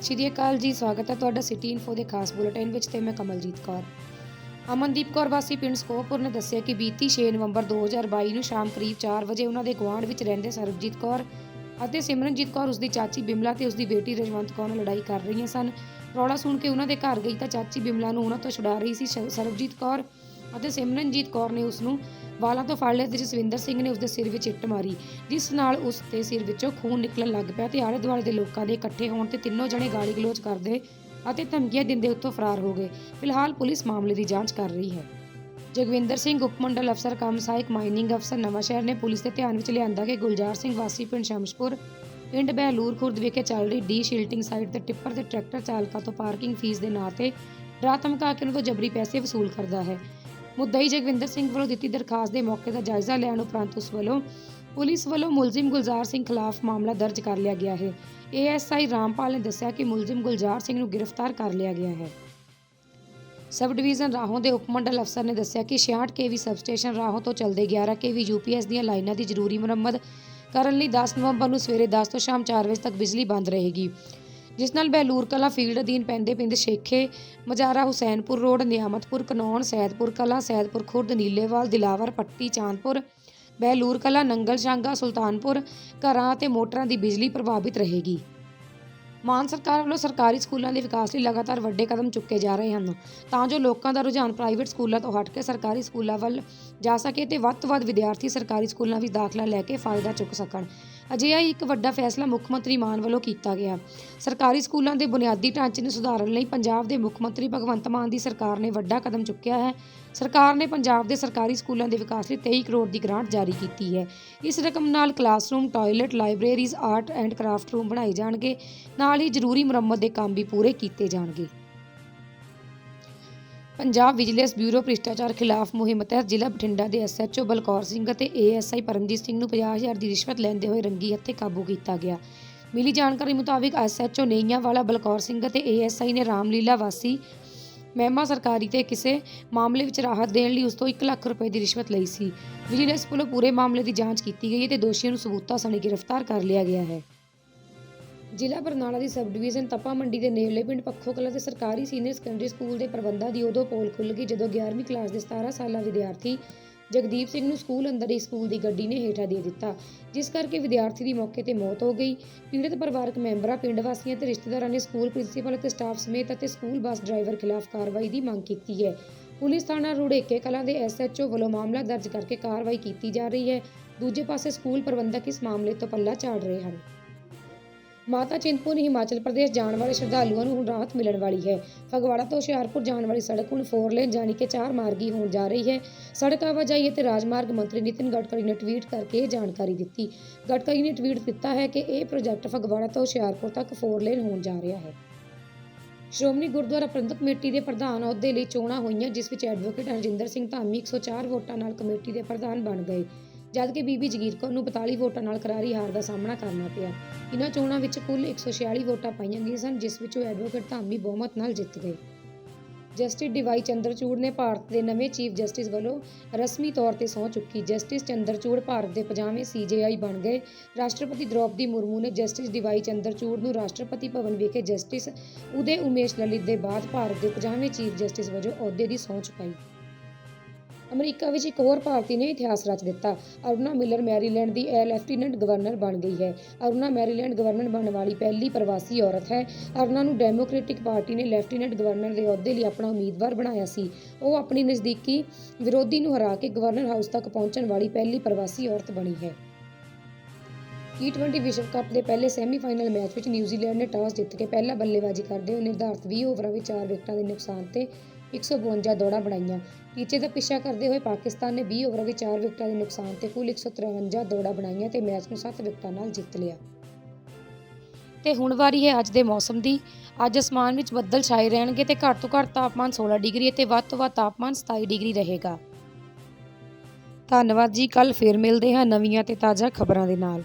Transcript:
ਸਤਿ ਸ਼੍ਰੀ ਅਕਾਲ ਜੀ, ਸਵਾਗਤ ਹੈ ਤੁਹਾਡਾ ਸਿਟੀ ਇਨਫੋ ਦੇ ਖਾਸ ਬੁਲੇਟਿਨ ਵਿੱਚ ਤੇ ਮੈਂ ਕਮਲਜੀਤ ਕੌਰ। ਅਮਨਦੀਪ ਕੌਰ ਵਾਸੀ ਪਿੰਡ ਸਕੋਪੁਰ ਨੇ ਦੱਸਿਆ ਕਿ ਬੀਤੀ 6 ਨਵੰਬਰ 2022 ਨੂੰ ਸ਼ਾਮ ਕਰੀਬ 4 ਵਜੇ ਉਹਨਾਂ ਦੇ ਗੁਆਂਢ ਵਿੱਚ ਰਹਿੰਦੇ ਸਰਬਜੀਤ ਕੌਰ ਅਤੇ ਸਿਮਰਨਜੀਤ ਕੌਰ ਉਸਦੀ ਚਾਚੀ ਬਿਮਲਾ ਤੇ ਉਸਦੀ ਬੇਟੀ ਰਜਵੰਤ ਕੌਰ ਨਾਲ ਲੜਾਈ ਕਰ ਰਹੀਆਂ ਸਨ। ਰੌਲਾ ਸੁਣ ਕੇ ਉਹਨਾਂ ਦੇ ਘਰ ਗਈ ਤਾਂ ਚਾਚੀ ਬਿਮਲਾ ਨੂੰ ਉਹਨਾਂ ਤੋਂ ਛੁਡਾ ਰਹੀ ਸੀ, ਸਰਬਜੀਤ ਕੌਰ। ਅਤੇ ਸਿਮਰਨਜੀਤ ਕੌਰ ਨੇ ਉਸ ਨੂੰ ਵਾਲਾਂ ਤੋਂ ਫੜ ਲਿਆ ਤੇ ਜਸਵਿੰਦਰ ਸਿੰਘ ਨੇ ਉਸਦੇ ਸਿਰ ਵਿੱਚ ਇੱਟ ਮਾਰੀ, ਜਿਸ ਨਾਲ ਉਸ ਦੇ ਸਿਰ ਵਿੱਚੋਂ ਖੂਨ ਨਿਕਲਣ ਲੱਗ ਪਿਆ ਤੇ ਆਲੇ ਦੁਆਲੇ ਦੇ ਲੋਕਾਂ ਦੇ ਇਕੱਠੇ ਹੋਣ ਤੇ ਤਿੰਨੋਂ ਜਣੇ ਗਾਲੀ ਗਲੋਚ ਕਰਦੇ ਅਤੇ ਧਮਕੀਆਂ ਦਿੰਦੇ ਉੱਥੋਂ ਫਰਾਰ ਹੋ ਗਏ। ਫਿਲਹਾਲ ਪੁਲਿਸ ਮਾਮਲੇ ਦੀ ਜਾਂਚ ਕਰ ਰਹੀ ਹੈ। ਜਗਵਿੰਦਰ ਸਿੰਘ ਉਪ ਮੰਡਲ ਅਫਸਰ, ਕੰਮ ਸਹਾਇਕ ਮਾਈਨਿੰਗ ਅਫਸਰ ਨਵਾਂ ਸ਼ਹਿਰ ਨੇ ਪੁਲਿਸ ਦੇ ਧਿਆਨ ਵਿੱਚ ਲਿਆਂਦਾ ਕਿ ਗੁਲਜ਼ਾਰ ਸਿੰਘ ਵਾਸੀ ਪਿੰਡ ਸ਼ਮਸ਼ਪੁਰ, ਪਿੰਡ ਬਹਿਲੂਰ ਖੁਰਦ ਵਿਖੇ ਚੱਲ ਰਹੀ ਡੀ ਸ਼ਿਲਟਿੰਗ ਸਾਈਟ ਤੇ ਟਿੱਪਰ ਤੇ ਟਰੈਕਟਰ ਚਾਲਕਾਂ ਤੋਂ ਪਾਰਕਿੰਗ ਫੀਸ ਦੇ ਨਾਂ ਤੇ ਡਰਾ ਧਮਕਾ ਕੇ ਉਹਨਾਂ ਤੋਂ ਜਬਰੀ ਪੈਸੇ ਵਸੂਲ ਕਰਦਾ ਹੈ। ਮੁੱਦਈ ਜਗਵਿੰਦਰ ਸਿੰਘ ਵੱਲੋਂ ਦਿੱਤੀ ਦਰਖਾਸਤ ਦੇ ਮੌਕੇ ਦਾ ਜਾਇਜ਼ਾ ਲੈਣ ਉਪਰੰਤ ਉਸ ਵੱਲੋਂ ਪੁਲਿਸ ਵੱਲੋਂ ਮੁਲਜ਼ਮ ਗੁਲਜ਼ਾਰ ਸਿੰਘ ਖਿਲਾਫ ਮਾਮਲਾ ਦਰਜ ਕਰ ਲਿਆ ਗਿਆ ਹੈ। ਏਐਸਆਈ ਰਾਮਪਾਲ ਨੇ ਦੱਸਿਆ ਕਿ ਮੁਲਜ਼ਮ ਗੁਲਜ਼ਾਰ ਸਿੰਘ ਨੂੰ ਗ੍ਰਿਫਤਾਰ ਕਰ ਲਿਆ ਗਿਆ ਹੈ। ਸਬ ਡਿਵੀਜ਼ਨ ਰਾਹੋਂ ਦੇ ਉਪ ਮੰਡਲ ਅਫਸਰ ਨੇ ਦੱਸਿਆ ਕਿ 66 ਕੇਵੀ ਸਬਸਟੇਸ਼ਨ ਰਾਹੋਂ ਤੋਂ ਚੱਲਦੇ 11 ਕੇਵੀ ਯੂਪੀਐਸ ਦੀਆਂ ਲਾਈਨਾਂ ਦੀ ਜ਼ਰੂਰੀ ਮੁਰੰਮਤ ਕਰਨ ਲਈ 10 ਨਵੰਬਰ ਨੂੰ ਸਵੇਰੇ 10 ਤੋਂ ਸ਼ਾਮ 4 ਵਜੇ ਤੱਕ ਬਿਜਲੀ ਬੰਦ ਰਹੇਗੀ। ਜਿਸ ਨਾਲ ਬਹਿਲੂਰ ਕਲਾ ਫੀਲਡ ਅਧੀਨ ਪੈਂਦੇ ਪਿੰਡ ਸ਼ੇਖੇ, ਮਜਾਰਾ ਹੁਸੈਨਪੁਰ ਰੋਡ, ਨਿਆਮਤਪੁਰ, ਕਨੌਣ, ਸੈਦਪੁਰ ਕਲਾ, ਸੈਦਪੁਰ ਖੁਰਦ, ਨੀਲੇਵਾਲ, ਦਿਲਾਵਰ, ਪੱਟੀ ਚਾਂਦਪੁਰ ਬਹਿਲੂਰ ਕਲਾ, ਨੰਗਲ, ਸ਼ਾਂਗਾ, ਸੁਲਤਾਨਪੁਰ ਘਰਾਂ ਅਤੇ ਮੋਟਰਾਂ ਦੀ ਬਿਜਲੀ ਪ੍ਰਭਾਵਿਤ ਰਹੇਗੀ। ਮਾਨ ਸਰਕਾਰ ਵੱਲੋਂ ਸਰਕਾਰੀ ਸਕੂਲਾਂ ਦੇ ਵਿਕਾਸ ਲਈ ਲਗਾਤਾਰ ਵੱਡੇ ਕਦਮ ਚੁੱਕੇ ਜਾ ਰਹੇ ਹਨ। ਤਾਂ ਜੋ ਲੋਕਾਂ ਦਾ ਰੁਝਾਨ ਪ੍ਰਾਈਵੇਟ ਸਕੂਲਾਂ ਤੋਂ ਹਟ ਕੇ ਸਰਕਾਰੀ ਸਕੂਲਾਂ ਵੱਲ ਜਾ ਸਕੇ ਤੇ ਵੱਧ ਤੋਂ ਵੱਧ ਵਿਦਿਆਰਥੀ ਸਰਕਾਰੀ ਸਕੂਲਾਂ ਵਿੱਚ ਦਾਖਲਾ ਲੈ ਕੇ ਫਾਇਦਾ ਚੁੱਕ ਸਕਣ। ਅਜਿਹਾ ਹੀ ਇੱਕ ਵੱਡਾ ਫੈਸਲਾ ਮੁੱਖ ਮੰਤਰੀ ਮਾਨ ਵੱਲੋਂ ਕੀਤਾ ਗਿਆ। ਸਰਕਾਰੀ ਸਕੂਲਾਂ ਦੇ ਬੁਨਿਆਦੀ ਢਾਂਚੇ ਨੂੰ ਸੁਧਾਰਨ ਲਈ ਪੰਜਾਬ ਦੇ ਮੁੱਖ ਮੰਤਰੀ ਭਗਵੰਤ ਮਾਨ ਦੀ ਸਰਕਾਰ ਨੇ ਵੱਡਾ ਕਦਮ ਚੁੱਕਿਆ ਹੈ। ਸਰਕਾਰ ਨੇ ਪੰਜਾਬ ਦੇ ਸਰਕਾਰੀ ਸਕੂਲਾਂ ਦੇ ਵਿਕਾਸ ਲਈ 23 ਕਰੋੜ ਦੀ ਗ੍ਰਾਂਟ ਜਾਰੀ ਕੀਤੀ ਹੈ। ਇਸ ਰਕਮ ਨਾਲ classroom, toilet, libraries, art and craft room ਬਣਾਏ ਜਾਣਗੇ। ਨਾਲ ਹੀ ਜ਼ਰੂਰੀ ਮੁਰੰਮਤ ਦੇ ਕੰਮ ਵੀ ਪੂਰੇ ਕੀਤੇ ਜਾਣਗੇ। ਪੰਜਾਬ ਵਿਜੀਲੈਂਸ ਬਿਊਰੋ ਭ੍ਰਿਸ਼ਟਾਚਾਰ ਖਿਲਾਫ ਮੁਹਿੰਮ ਤਹਿਤ ਜ਼ਿਲ੍ਹਾ ਬਠਿੰਡਾ ਦੇ ਐਸਐਚਓ ਬਲਕੌਰ ਸਿੰਘ ਅਤੇ ਏਐਸਆਈ ਪਰਮਜੀਤ ਸਿੰਘ ਨੂੰ 50000 ਦੀ ਰਿਸ਼ਵਤ ਲੈਂਦੇ ਹੋਏ ਰੰਗੀ ਹੱਥੇ ਕਾਬੂ ਕੀਤਾ ਗਿਆ। ਮਿਲੀ ਜਾਣਕਾਰੀ ਮੁਤਾਬਿਕ ਐਸਐਚਓ ਨੇਈਆਂ ਵਾਲਾ ਬਲਕੌਰ ਸਿੰਘ ਅਤੇ ਏਐਸਆਈ ਨੇ ਰਾਮਲੀਲਾ ਵਾਸੀ ਮਹਿਮਾ ਸਰਕਾਰੀ ਤੇ ਕਿਸੇ ਮਾਮਲੇ ਵਿੱਚ ਰਾਹਤ ਦੇਣ ਲਈ ਉਸ ਤੋਂ 1 ਲੱਖ ਰੁਪਏ ਦੀ ਰਿਸ਼ਵਤ ਲਈ ਸੀ। ਵਿਜੀਲੈਂਸ ਵੱਲੋਂ ਪੂਰੇ ਮਾਮਲੇ ਦੀ ਜਾਂਚ ਕੀਤੀ ਗਈ ਹੈ ਤੇ ਦੋਸ਼ੀਆਂ ਨੂੰ ਸਬੂਤਾਂ ਸਣੇ ਗ੍ਰਿਫਤਾਰ ਕਰ ਲਿਆ ਗਿਆ ਹੈ। ਜ਼ਿਲ੍ਹਾ ਬਰਨਾਲਾ ਦੀ ਸਬ ਡਿਵੀਜ਼ਨ ਤਪਾ ਮੰਡੀ ਦੇ ਨੇੜਲੇ ਪਿੰਡ ਪੱਖੋ ਕਲਾਂ ਦੇ ਸਰਕਾਰੀ ਸੀਨੀਅਰ ਸੈਕੰਡਰੀ ਸਕੂਲ ਦੇ ਪ੍ਰਬੰਧਾਂ ਦੀ ਉਦੋਂ ਪੋਲ ਖੁੱਲ੍ਹ ਗਈ ਜਦੋਂ 11ਵੀਂ ਕਲਾਸ ਦੇ 17 ਸਾਲਾ ਵਿਦਿਆਰਥੀ ਜਗਦੀਪ ਸਿੰਘ ਨੂੰ ਸਕੂਲ ਅੰਦਰ ਹੀ ਸਕੂਲ ਦੀ ਗੱਡੀ ਨੇ ਹੇਠਾਂ ਦੇ ਦਿੱਤਾ, ਜਿਸ ਕਰਕੇ ਵਿਦਿਆਰਥੀ ਦੀ ਮੌਕੇ ਤੇ ਮੌਤ ਹੋ ਗਈ। ਪੀੜਤ ਪਰਿਵਾਰਕ ਮੈਂਬਰਾਂ, ਪਿੰਡ ਵਾਸੀਆਂ ਤੇ ਰਿਸ਼ਤੇਦਾਰਾਂ ਨੇ ਸਕੂਲ ਪ੍ਰਿੰਸੀਪਲ ਅਤੇ ਸਟਾਫ ਸਮੇਤ ਅਤੇ ਸਕੂਲ ਬੱਸ ਡਰਾਈਵਰ ਖਿਲਾਫ ਕਾਰਵਾਈ ਦੀ ਮੰਗ ਕੀਤੀ ਹੈ। ਪੁਲਿਸ ਥਾਣਾ ਰੁੜੇਕੇ ਕਲਾਂ ਦੇ ਐਸਐਚਓ ਵੱਲੋਂ ਮਾਮਲਾ ਦਰਜ ਕਰਕੇ ਕਾਰਵਾਈ ਕੀਤੀ ਜਾ ਰਹੀ ਹੈ। ਦੂਜੇ ਪਾਸੇ ਸਕੂਲ ਪ੍ਰਬੰਧਕ ਇਸ ਮਾਮਲੇ ਤੋਂ ਪੱਲਾ ਝਾੜ ਰਹੇ ਹਨ। ਮਾਤਾ ਚਿੰਤਪੁਰਨੀ ਹਿਮਾਚਲ ਪ੍ਰਦੇਸ਼ ਜਾਣ ਵਾਲੇ ਸ਼ਰਧਾਲੂਆਂ ਨੂੰ ਹੁਣ ਰਾਹਤ ਮਿਲਣ ਵਾਲੀ ਹੈ। ਫਗਵਾੜਾ ਤੋਂ ਹੁਸ਼ਿਆਰਪੁਰ ਜਾਣ ਵਾਲੀ ਸੜਕ ਹੁਣ 4 ਲੇਨ ਜਾਣੀ ਕਿ ਚਾਰ ਮਾਰਗੀ ਹੋਣ ਜਾ ਰਹੀ ਹੈ। ਸੜਕ ਆਵਾਜਾਈ ਅਤੇ ਰਾਜਮਾਰਗ ਮੰਤਰੀ ਨਿਤਿਨ ਗਡਕਰੀ ਨੇ ਟਵੀਟ ਕਰਕੇ ਇਹ ਜਾਣਕਾਰੀ ਦਿੱਤੀ। ਗਡਕਰੀ ਨੇ ਟਵੀਟ ਦਿੱਤਾ ਹੈ ਕਿ ਇਹ ਪ੍ਰੋਜੈਕਟ ਫਗਵਾੜਾ ਤੋਂ ਹੁਸ਼ਿਆਰਪੁਰ ਤੱਕ ਫੋਰ ਲੇਨ ਹੋਣ ਜਾ ਰਿਹਾ ਹੈ। ਸ਼੍ਰੋਮਣੀ ਗੁਰਦੁਆਰਾ ਪ੍ਰਬੰਧਕ ਕਮੇਟੀ ਦੇ ਪ੍ਰਧਾਨ ਅਹੁਦੇ ਲਈ ਚੋਣਾਂ ਹੋਈਆਂ, ਜਿਸ ਵਿੱਚ ਐਡਵੋਕੇਟ ਹਰਜਿੰਦਰ ਸਿੰਘ ਧਾਮੀ 104 ਵੋਟਾਂ ਨਾਲ ਕਮੇਟੀ ਦੇ ਪ੍ਰਧਾਨ ਬਣ ਗਏ। ਜਦਕਿ ਬੀਬੀ ਜਗੀਰ ਕੌਰ ਨੂੰ 42 ਵੋਟਾਂ ਨਾਲ ਕਰਾਰੀ ਹਾਰ ਦਾ ਸਾਹਮਣਾ ਕਰਨਾ ਪਿਆ। ਇਨ੍ਹਾਂ ਚੋਣਾਂ ਵਿੱਚ ਕੁੱਲ 146 ਵੋਟਾਂ ਪਾਈਆਂ ਗਈਆਂ ਸਨ, ਜਿਸ ਵਿੱਚੋਂ ਐਡਵੋਕੇਟ ਧਾਮੀ ਬਹੁਮਤ ਨਾਲ ਜਿੱਤ ਗਏ। ਜਸਟਿਸ ਡਿਵਾਈ ਚੰਦਰਚੂੜ ਨੇ ਭਾਰਤ ਦੇ ਨਵੇਂ ਚੀਫ ਜਸਟਿਸ ਵੱਲੋਂ ਰਸਮੀ ਤੌਰ ਤੇ ਸਹੁੰ ਚੁੱਕੀ। ਜਸਟਿਸ ਚੰਦਰਚੂੜ ਭਾਰਤ ਦੇ 50ਵੇਂ ਸੀਜੇਆਈ ਬਣ ਗਏ। ਰਾਸ਼ਟਰਪਤੀ ਦ੍ਰੋਪਦੀ ਮੁਰਮੂ ਨੇ ਜਸਟਿਸ ਡਿਵਾਈ ਚੰਦਰਚੂੜ ਨੂੰ ਰਾਸ਼ਟਰਪਤੀ ਭਵਨ ਵਿਖੇ ਜਸਟਿਸ ਉਦੇ ਉਮੇਸ਼ ਲਲਿਤ ਦੇ ਬਾਅਦ ਭਾਰਤ ਦੇ 50ਵੇਂ ਚੀਫ ਜਸਟਿਸ ਵਜੋਂ ਅਹੁਦੇ ਦੀ ਸਹੁੰ ਚੁਕਾਈ। ਅਮਰੀਕਾ ਵਿੱਚ ਇੱਕ ਹੋਰ ਭਾਰਤੀ ਨੇ ਇਤਿਹਾਸ ਰਚ ਦਿੱਤਾ। ਅਰੁਣਾ ਮਿਲਰ ਮੈਰੀਲੈਂਡ ਦੀ ਇਹ ਲੈਫਟੀਨੈਂਟ ਗਵਰਨਰ ਬਣ ਗਈ ਹੈ। ਅਰੁਣਾ ਮੈਰੀਲੈਂਡ ਗਵਰਨਰ ਬਣਨ ਵਾਲੀ ਪਹਿਲੀ ਪ੍ਰਵਾਸੀ ਔਰਤ ਹੈ। ਅਰੁਣਾ ਨੂੰ ਡੈਮੋਕ੍ਰੈਟਿਕ ਪਾਰਟੀ ਨੇ ਲੈਫਟੀਨੈਂਟ ਗਵਰਨਰ ਦੇ ਅਹੁਦੇ ਲਈ ਆਪਣਾ ਉਮੀਦਵਾਰ ਬਣਾਇਆ ਸੀ। ਉਹ ਆਪਣੀ ਨਜ਼ਦੀਕੀ ਵਿਰੋਧੀ ਨੂੰ ਹਰਾ ਕੇ ਗਵਰਨਰ ਹਾਊਸ ਤੱਕ ਪਹੁੰਚਣ ਵਾਲੀ ਪਹਿਲੀ ਪ੍ਰਵਾਸੀ ਔਰਤ ਬਣੀ ਹੈ। ਟੀ20 ਵਿਸ਼ਵ ਕੱਪ ਦੇ ਪਹਿਲੇ ਸੈਮੀਫਾਈਨਲ ਮੈਚ ਵਿੱਚ ਨਿਊਜ਼ੀਲੈਂਡ ਨੇ ਟਾਸ ਜਿੱਤ ਕੇ ਪਹਿਲਾ ਬੱਲੇਬਾਜ਼ੀ ਕਰਦੇ ਹੋਏ ਨਿਰਧਾਰਤ 20 ਓਵਰਾਂ ਵਿੱਚ 4 ਵਿਕਟਾਂ ਦੇ ਨੁਕਸਾਨ ਤੇ 152 ਦੌੜਾਂ ਬਣਾਈਆਂ। ਟੀਚੇ ਦਾ ਪਿੱਛਾ ਕਰਦੇ ਹੋਏ ਪਾਕਿਸਤਾਨ ਨੇ 20 ਓਵਰਾਂ ਵਿੱਚ 4 ਵਿਕਟਾਂ ਦੇ ਨੁਕਸਾਨ ਤੇ ਕੁੱਲ 153 ਦੌੜਾਂ ਬਣਾਈਆਂ ਤੇ ਮੈਚ ਨੂੰ 7 ਵਿਕਟਾਂ ਨਾਲ ਜਿੱਤ ਲਿਆ। ਤੇ ਹੁਣ ਵਾਰੀ ਹੈ ਅੱਜ ਦੇ ਮੌਸਮ ਦੀ। ਅੱਜ ਅਸਮਾਨ ਵਿੱਚ ਬੱਦਲ ਛਾਏ ਰਹਿਣਗੇ ਤੇ ਘੱਟ ਤੋਂ ਘੱਟ ਤਾਪਮਾਨ 16 ਡਿਗਰੀ ਅਤੇ ਵੱਧ ਤੋਂ ਵੱਧ ਤਾਪਮਾਨ 27 ਡਿਗਰੀ ਰਹੇਗਾ। ਧੰਨਵਾਦ ਜੀ ਕੱਲ ਫੇਰ ਮਿਲਦੇ ਹਾਂ ਨਵੀਆਂ ਤੇ ਤਾਜ਼ਾ ਖਬਰਾਂ ਦੇ ਨਾਲ।